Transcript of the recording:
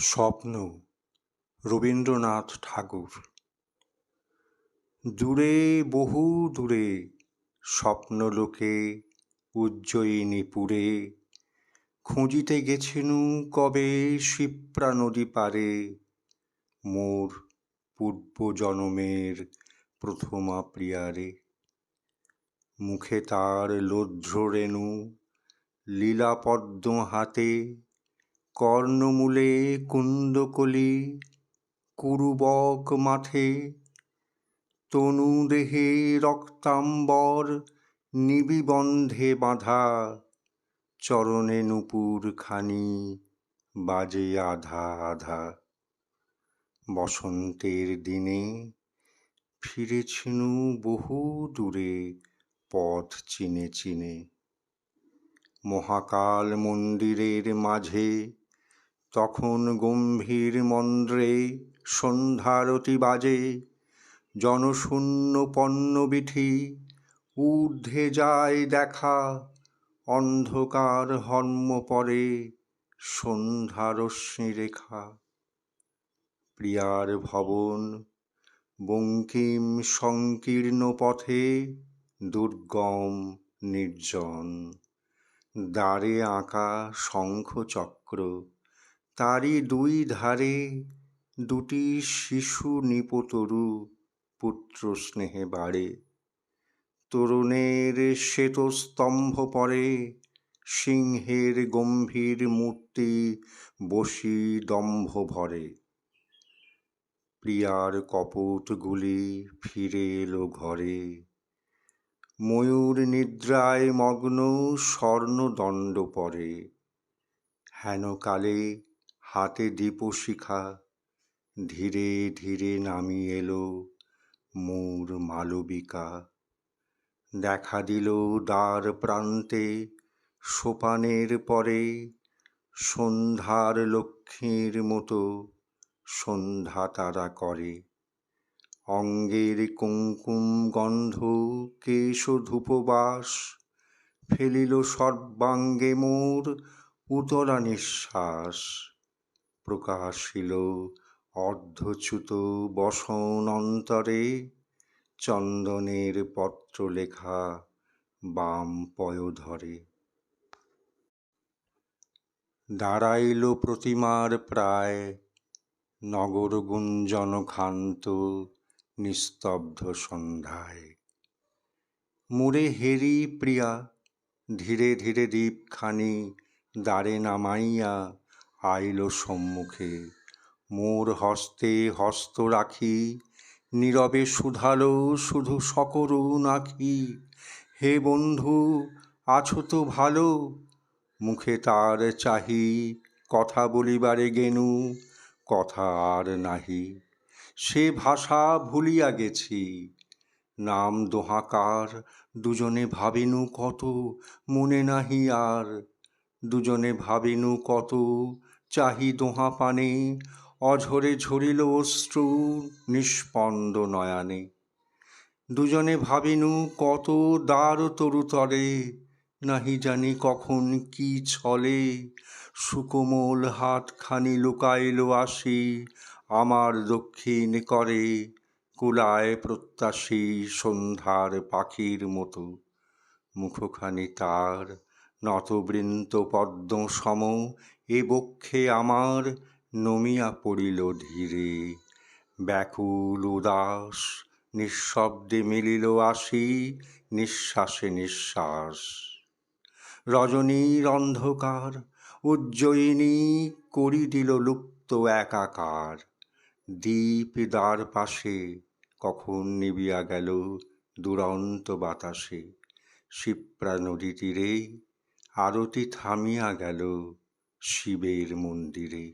স্বপ্ন রবীন্দ্রনাথ ঠাকুর। দূরে, বহু দূরে, স্বপ্নলোকে উজ্জয়িনীপুরে খুঁজিতে গেছেনু কবে শিপ্রা নদী পারে? মোর পূর্ব পূর্বজনমের প্রথমা প্রিয়ারে। মুখে তার লোধ্র রেণু, লীলাপদ্ম হাতে কর্ণমূলে কুন্দকলি, কুরুবক মাঠে তনু দেহে রক্তাম্বর, নিবিবন্ধে বাঁধা, চরণে নূপুর খানি বাজে আধা আধা। বসন্তের দিনে ফিরেছিনু বহু দূরে, পথ চিনে চিনে। মহাকাল মন্দিরের মাঝে তখন গম্ভীর মন্দ্রে সন্ধ্যারতি বাজে জনশূন্য পণ্যবিঠি ঊর্ধ্বে যায় দেখা, অন্ধকার হর্ম পরে সন্ধ্যারশ্মি রেখা। প্রিয়ার ভবন, বঙ্কিম সংকীর্ণ পথে দুর্গম নির্জন, দ্বারে আঁকা শঙ্খচক্র। তারই দুই ধারে দুটি শিশু নিপতরু পুত্র স্নেহে বাড়ে। তরুণের শ্বেতস্তম্ভ পরে সিংহের গম্ভীর মূর্তি বসি দম্ভ ভরে। প্রিয়ার কপটগুলি ফিরে এলো ঘরে। ময়ূর নিদ্রায় মগ্ন স্বর্ণদণ্ড পরে। হেনকালে হাতে দীপশিখা ধীরে ধীরে নামি এলো মোর মালবিকা। দেখা দিল দ্বার প্রান্তে সোপানের পরে সন্ধ্যার লক্ষ্মীর মতো সন্ধ্যা তারা করে। অঙ্গের কুঙ্কুম গন্ধ, কেশ ধূপবাস, ফেলিল সর্বাঙ্গে মোর উতলা নিঃশ্বাস। প্রকাশিল অর্ধচ্যুত বসন অন্তরে চন্দনের পত্র লেখা বাম পয়োধরে। দাঁড়াইল প্রতিমার প্রায় নগর গুঞ্জন নিস্তব্ধ সন্ধ্যায়। মুরে হেরি প্রিয়া, ধীরে ধীরে দ্বীপখানি দ্বারে নামাইয়া আইল সম্মুখে। মোর হস্তে হস্ত রাখি, নীরবে শুধালো শুধু সকরুণ আখি হে বন্ধু, আছো তো ভালো, মুখে তার চাহি, কথা বলিবারে গেনু, কথা আর নাহি। সে ভাষা ভুলিয়া গেছি, নাম দোহাকার, দুজনে ভাবিনু কত, মনে নাহি আর, দুজনে ভাবিনু কত চাহি দোহা পানে, অঝরে ঝরিল অশ্রু নিষ্পন্দ নয়ানে। দুজনে ভাবিনু কত দ্বার তরুতরে নাহি জানি কখন কি ছলে। সুকোমল হাতখানি লুকাইল আসি, আমার দক্ষিণ করে, কুলায় প্রত্যাশী সন্ধ্যার পাখির মতো। মুখখানি তার নতবৃন্ত পদ্ম সম এ বক্ষে আমার নমিয়া পড়িল ধীরে। ব্যাকুল, উদাস, নিঃশব্দে মিলিল আসি, নিঃশ্বাসে নিঃশ্বাস। রজনীর অন্ধকার উজ্জয়িনী করি দিল লুপ্ত একাকার। দ্বীপ দ্বার পাশে কখন নিবিয়া গেল দুরন্ত বাতাসে। শিপ্রা নদী তীরে আরতি থামিয়া গেল শিবের মন্দিরে